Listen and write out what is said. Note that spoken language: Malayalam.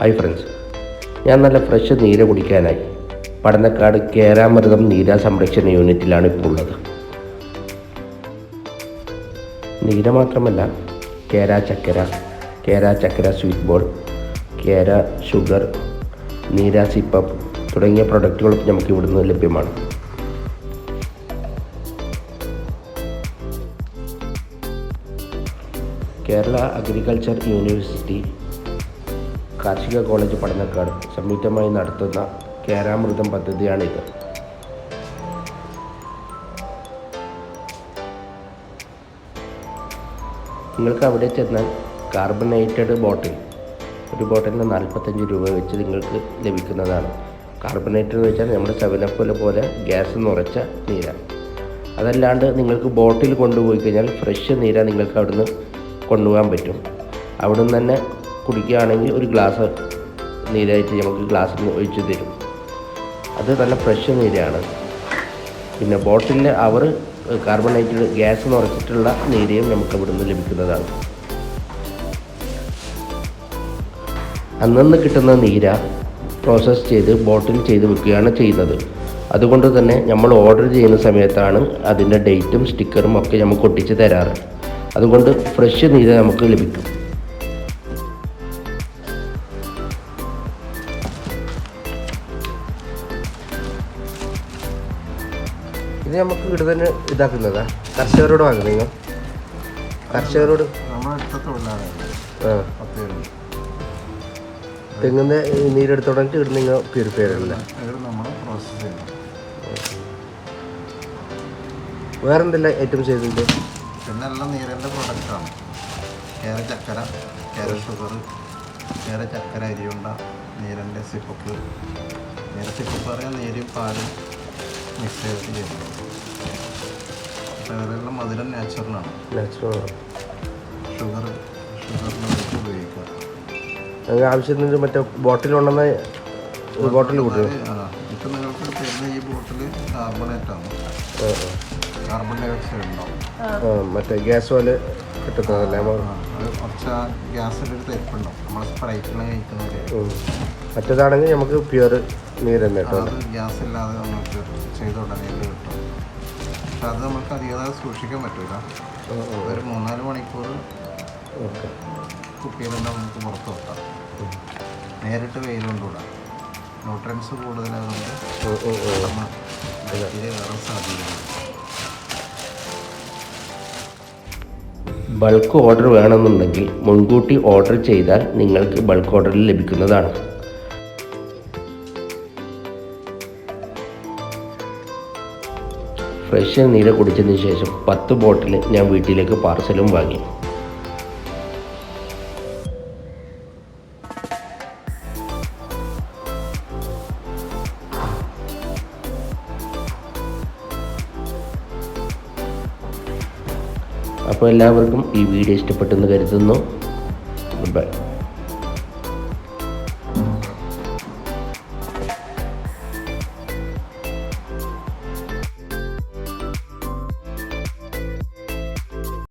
ഹായ് ഫ്രണ്ട്സ് ഞാൻ നല്ല ഫ്രഷ് നീര കുടിക്കാനായി പടന്നക്കാട് കേരാമൃതം നീര സംരക്ഷണ യൂണിറ്റിലാണ് ഇപ്പോൾ ഉള്ളത്. നീര മാത്രമല്ല കേര ചക്കര കേര ചക്കര സ്വീറ്റ് ബോൾ കേര ഷുഗർ നീര സിപ്പപ്പ് തുടങ്ങിയ പ്രൊഡക്റ്റുകളും നമുക്ക് ഇവിടുന്ന് ലഭ്യമാണ്. കേരള അഗ്രികൾച്ചർ യൂണിവേഴ്സിറ്റി കാർഷിക കോളേജ് പഠനക്കാട് സംയുക്തമായി നടത്തുന്ന കേരാമൃതം പദ്ധതിയാണിത്. നിങ്ങൾക്ക് അവിടെ ചെന്നാൽ കാർബണേറ്റഡ് ബോട്ടിൽ ഒരു ബോട്ടിലിന് നാൽപ്പത്തഞ്ച് രൂപ വെച്ച് നിങ്ങൾക്ക് ലഭിക്കുന്നതാണ്. കാർബണേറ്റഡ് എന്ന് വെച്ചാൽ നമ്മുടെ സെവനപ്പോലെ പോലെ ഗ്യാസ് നിറച്ച നീര. അതല്ലാണ്ട് നിങ്ങൾക്ക് ബോട്ടിൽ കൊണ്ടുപോയി കഴിഞ്ഞാൽ ഫ്രഷ് നീര നിങ്ങൾക്ക് അവിടുന്ന് കൊണ്ടുപോകാൻ പറ്റും. അവിടുന്ന് തന്നെ കുടിക്കുകയാണെങ്കിൽ ഒരു ഗ്ലാസ് നീരായിട്ട് നമുക്ക് ഗ്ലാസ്സിൽ ഒഴിച്ച് തരും. അത് നല്ല ഫ്രഷ് നീരാണ്. പിന്നെ ബോട്ടിലിൽ അവർ കാർബണേറ്റഡ് ഗ്യാസ് നിറച്ചിട്ടുള്ള നീരയും നമുക്ക് ഇവിടുന്ന് ലഭിക്കുന്നതാണ്. അന്നന്ന് കിട്ടുന്ന നീര പ്രോസസ്സ് ചെയ്ത് ബോട്ടിൽ ചെയ്ത് വെക്കുകയാണ് ചെയ്യുന്നത്. അതുകൊണ്ട് തന്നെ നമ്മൾ ഓർഡർ ചെയ്യുന്ന സമയത്താണ് അതിന്റെ ഡേറ്റും സ്റ്റിക്കറും ഒക്കെ നമുക്ക് ഒട്ടിച്ച് തരാറ്. അതുകൊണ്ട് ഫ്രഷ് നീര നമുക്ക് ലഭിക്കും. ഇത് നമുക്ക് ഇവിടെ തന്നെ ഇതാക്കുന്നതാ. കർഷകരോട് വാങ്ങുന്നത് നിങ്ങൾ കർഷകരോട്. തെങ്ങുന്ന നീരെടുത്തോടങ്ങിട്ട് ഇവിടെ നിങ്ങൾ പ്യൂരിഫൈ ചെയ്യല്ല നമ്മൾ പ്രോസസ്സ് ചെയ്യണം വേറെ എന്തെല്ലാം ഐറ്റം ചെയ്തിട്ടുണ്ട്? പിന്നെ എല്ലാം നീരന്റെ പ്രൊഡക്റ്റാണ് കേര ചക്കര കേര ഷുഗർ കേര ചക്കര അരിയുണ്ട നീരന്റെ സിപ്പപ്പ്. നീര സിപ്പപ്പ് പറയാൻ നീരും പാലും മിക്സ് ചെയ്തിട്ട് ചെയ്യുന്നത്. ഇവരെല്ലാം മധുരം നാച്ചുറലാണ് നാച്ചുറൽ ഷുഗർ ഷുഗറിന് ഉപയോഗിക്കുക. ആവശ്യത്തിന് മറ്റേ ബോട്ടിൽ ഉണ്ടെന്ന ഒരു ബോട്ടിൽ കൂട്ടുക. ഇപ്പം നിങ്ങൾക്ക് തരുന്ന ഈ ബോട്ടിൽ കാർബണേറ്റ് ആണ്. കാർബൺ ഡൈ ഓക്സൈഡ് ഉണ്ടാവും. മറ്റേ ഗ്യാസ് പോലെ കിട്ടുന്നതല്ലേ കുറച്ച് ആ ഗ്യാസിലൊരു തെരുപ്പുണ്ടാവും നമ്മൾ സ്പ്രൈറ്റിൽ. മറ്റേതാണെങ്കിൽ നമുക്ക് പ്യുവർ നീര് തന്നെ കേട്ടോ. ഗ്യാസ് ഇല്ലാതെ നമുക്ക് ചെയ്തോട്ടെ കിട്ടും? പക്ഷെ അത് നമുക്ക് അധികം സൂക്ഷിക്കാൻ പറ്റില്ല ഒരു മൂന്നാൽ മണിക്കൂർ കുപ്പിയിലെല്ലാം നമുക്ക് പുറത്ത് വെക്കാം. നേരിട്ട് വെയിൽ കൊണ്ടുവിടാം ന്യൂട്രൻസ് കൂടുതലായതുകൊണ്ട് ബാക്ടീരിയ കയറാൻ സാധ്യതയുണ്ട് ബൾക്ക് ഓർഡർ വേണമെന്നുണ്ടെങ്കിൽ മുൻകൂട്ടി ഓർഡർ ചെയ്താൽ നിങ്ങൾക്ക് ബൾക്ക് ഓർഡറിൽ ലഭിക്കുന്നതാണ്. ഫ്രഷ് നീര കുടിച്ചതിന് ശേഷം പത്ത് ബോട്ടിൽ ഞാൻ വീട്ടിലേക്ക് പാർസലും വാങ്ങി. അപ്പോൾ എല്ലാവർക്കും ഈ വീഡിയോ ഇഷ്ടപ്പെട്ടെന്ന് കരുതുന്നു. ബൈ